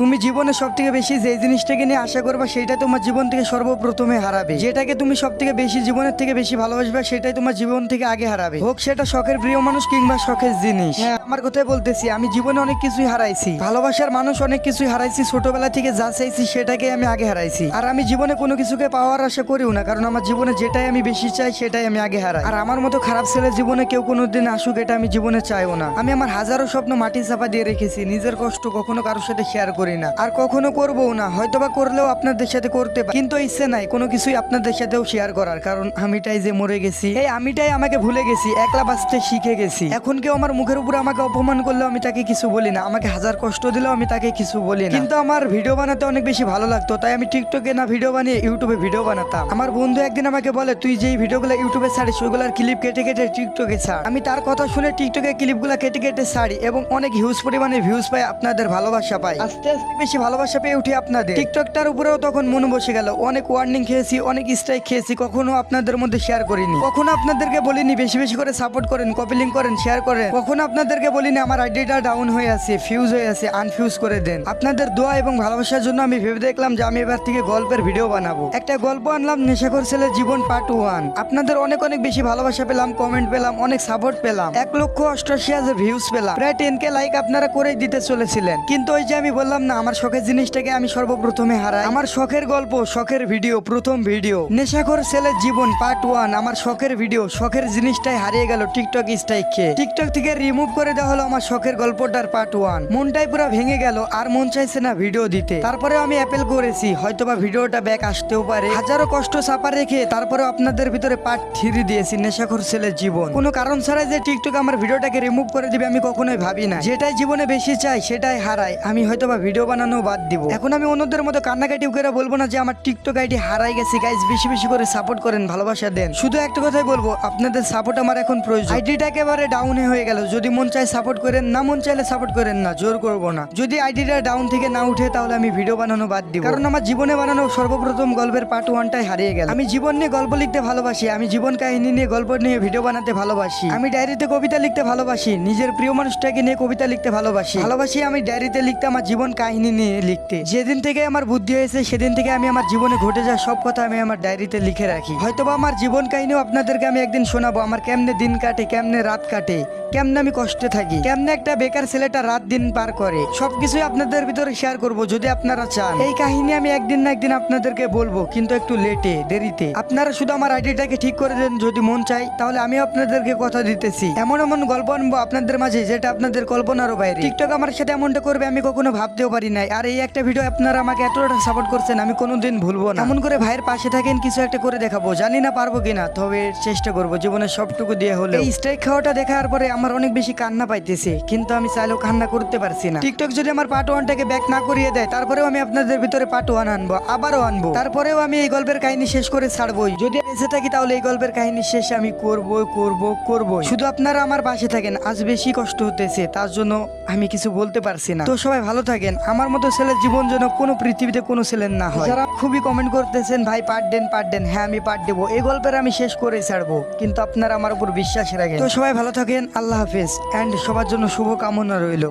তুমি জীবনে সব থেকে বেশি যে জিনিসটাকে নিয়ে আশা করবে সেটা তোমার জীবন থেকে সর্বপ্রথমে হারাবে। যেটাকে তুমি সব থেকে বেশি জীবনের থেকে বেশি ভালোবাসবে, সেটাই তোমার জীবন থেকে আগে হারাবে। হোক সেটা শখের প্রিয় মানুষ কিংবা শখের জিনিস। হ্যাঁ আমার কথাই বলতেছি, আমি জীবনে অনেক কিছুই হারাইছি। ভালোবাসার মানুষ অনেক কিছুই হারাইছি, ছোটবেলা থেকে যা চাইছি সেটাকে আমি আগে হারাইছি। আর আমি জীবনে কোনো কিছুকে পাওয়ার আশা করিও না, কারণ আমার জীবনে যেটাই আমি বেশি চাই, সেটাই আমি আগে হারাই। আর আমার মতো খারাপ ছেলে জীবনে কেউ কোনোদিন আসুক, এটা আমি জীবনে চাইও না। আমি আমার হাজারো স্বপ্ন মাটি চাপা দিয়ে রেখেছি, নিজের কষ্ট কখনো কারোর সাথে শেয়ার করি না। আর কখনো করব না, হয়তোবা করলেও আপনাদের সাথে করতে পারি কিন্তু ইচ্ছে নাই কোনো কিছুই আপনাদের সাথেও শেয়ার করার, কারণ আমিটাই যে মরে গেছি, এই আমিটাই আমাকে ভুলে গেছি, একলা বাঁচতে শিখে গেছি। এখন কেউ আমার মুখের উপর আমাকে অপমান করলেও আমি তাকে কিছু বলি না, আমাকে হাজার কষ্ট দিলেও আমি তাকে কিছু বলি না। কিন্তু আমার ভিডিও বানাতে অনেক বেশি ভালো লাগতো, তাই আমি টিকটকে না ভিডিও বানিয়ে ইউটিউবে ভিডিও বানাতাম। আমার বন্ধু একদিন আমাকে বলে, তুই যেই ভিডিওগুলো ইউটিউবে ছাড়িস, ওইগুলোর ক্লিপ কেটে কেটে টিকটকে ছাড়। আমি তার কথা শুনে টিকটকে ক্লিপগুলো কেটে কেটে ছাড়ি, এবং অনেক হিউজ পরিমাণে ভিউজ পাই, আপনাদের ভালোবাসা পাই। আস্তে বেশি ভালোবাসা পেয়ে উঠি আপনাদের। টিকটকটার উপরেও তখন মন বসে গেল। অনেক ওয়ার্নিং খেয়েছি, অনেক স্ট্রাইক খেয়েছি, কখনো আপনাদের মধ্যে শেয়ার করিনি। কখনো আপনাদেরকে বলিনি, বেশি বেশি করে সাপোর্ট করেন কপি লিঙ্ক করেন শেয়ার করেন। কখনো আপনাদেরকে বলিনি, আমার আইডিটা ডাউন হয়ে আছে ফিউজ হয়ে আছে আনফিউজ করে দেন। আপনাদের দোয়া এবং ভালোবাসার জন্য আমি ভেবে দেখলাম যে আমি এবার থেকে গল্পের ভিডিও বানাবো। একটা গল্প আনলাম, নেশাখোর ছেলের জীবন পার্ট ওয়ান আপনাদের অনেক অনেক বেশি ভালোবাসা পেলাম কমেন্ট পেলাম, অনেক সাপোর্ট পেলাম। এক লক্ষ অষ্টআশি হাজার ভিউজ পেলাম। প্রায় টেন কে লাইক আপনারা করেই দিতে চলেছিলেন। কিন্তু ওই যে আমি বললাম না, আমার শখের জিনিসটাকে আমি সর্বপ্রথমে হারাই। আমার শখের গল্প, শখের ভিডিও, প্রথম ভিডিও। নেশাখোর ছেলের জীবন পার্ট ওয়ান আমার শখের ভিডিও, শখের জিনিসটাই হারিয়ে গেল টিকটক স্ট্রাইক খেয়ে টিকটক থেকে রিমুভ করে দেওয়া হলো আমার শখের গল্পটার পার্ট ওয়ান মনটাই পুরো ভেঙে গেল, আর মন চাইছে না ভিডিও দিতে। তারপরে আমি অ্যাপেল করেছি, হয়তোবা ভিডিওটা ব্যাক আসতেও পারে। হাজারো কষ্ট চাপা রেখে তারপরে আপনাদের ভিতরে পার্ট থ্রি দিয়েছি, নেশাখোর ছেলের জীবন। কোনো কারণ ছাড়াই যে টিকটক আমার ভিডিওটাকে রিমুভ করে দিবে আমি কখনোই ভাবি না। যেটাই জীবনে বেশি চাই, সেটাই হারাই। আমি হয়তোবা ভিডিও বানানো বাদ দিব। এখন আমি অন্যদের মতো কান্নাকাটি করে বলব না যে আমার টিকটক আইডি হারাই গেছে। গাইজ বেশি বেশি করে সাপোর্ট করেন, ভালোবাসা দেন। শুধু একটা কথাই বলব, আপনাদের সাপোর্ট আমার এখন প্রয়োজন। আইডিটা একেবারে ডাউন হয়ে গেল। যদি মন চায় সাপোর্ট করেন, না মন চাইলে সাপোর্ট করেন না, জোর করব না। যদি আইডিটা ডাউন থেকে না উঠে, তাহলে আমি ভিডিও বানানো বাদ দিব। কারণ আমার জীবনে বানানো সর্বপ্রথম গল্পের পার্ট ওয়ানটাই হারিয়ে গেল। আমি জীবন নিয়ে গল্প লিখতে ভালোবাসি, আমি জীবন কাহিনী নিয়ে গল্প নিয়ে ভিডিও বানাতে ভালোবাসি। আমি ডায়েরিতে কবিতা লিখতে ভালোবাসি, নিজের প্রিয় মানুষটাকে নিয়ে কবিতা লিখতে ভালোবাসি। ভালোবাসি আমি ডায়েরিতে লিখতে আমার জীবন কাহিনী নিয়ে লিখতে। যেদিন থেকে আমার বুদ্ধি হয়েছে, সেদিন থেকে আমি আমার জীবনে ঘটে যাওয়া সব কথা আমি আমার ডায়েরিতে লিখে রাখি। হয়তোবা আমার জীবন কাহিনীও আপনাদেরকে আমি একদিন শোনাবো, আমার কেমনে দিন কাটে, কেমনে রাত কাটে, কেমনে আমি কষ্টে থাকি, কেমনে একটা বেকার ছেলেটা রাত দিন পার করে। সবকিছুই আপনাদের ভিতরে শেয়ার করব, যদি আপনারা চান। এই কাহিনী আমি একদিন না একদিন আপনাদেরকে বলব, কিন্তু একটু লেটে দেরিতে। আপনারা শুধু আমার আইডিটাকে ঠিক করে দেন, যদি মন চাই তাহলে আমি আপনাদেরকে কথা দিতেছি। এমন এমন গল্প আনব আপনাদের মাঝে, যেটা আপনাদের কল্পনারও বাইরে। টিকটক আমার সাথে এমনটা করবে, আমি কখনো ভাবতেও পারি নাই। আর এই একটা ভিডিও আপনারা আমাকে এতটা সাপোর্ট করছেন আমি কোনোদিন ভুলবো না। এমন করে ভাইয়ের পাশে থাকেন কিছু একটা করে দেখাবো। জানি না পারব কিনা তবে চেষ্টা করব জীবনের সবটুকু দিয়ে হলে এই স্ট্রাইক খাওয়াটা দেখার পরে আমার অনেক বেশি কান্না পাইতেছে কিন্তু আমি চাইলেও কান্না করতে পারছি না। টিকটক যদি আমার পার্ট ওয়ানটাকে ব্যাক না করিয়ে দেয় তারপরেও আমি আপনাদের ভিতরে পার্ট ওয়ান আনব আবারও আনব। তারপরেও আমি এই গল্পের কাহিনী শেষ করে ছাড়বোই। যদি বেঁচে থাকি তাহলে এই গল্পের কাহিনী শেষে আমি করব করব করব শুধু আপনারা আমার পাশে থাকেন আজ বেশি কষ্ট হতেছে তার জন্য আমি কিছু বলতে পারছি না। তো সবাই ভালো থাকেন আমার মতো ছেলের জীবন যেন কোনো পৃথিবীতে কোনো ছেলের না হয়। যারা খুবই কমেন্ট করতেছেন, ভাই পার্ট দেন পার্ট দেন। হ্যাঁ আমি পার্ট দেবো। এই গল্পের আমি শেষ করে ছাড়বো, কিন্তু আপনারা আমার উপর বিশ্বাস রাখেন। তো সবাই ভালো থাকেন, আল্লাহ হাফেজ অ্যান্ড সবার জন্য শুভ কামনা রইল।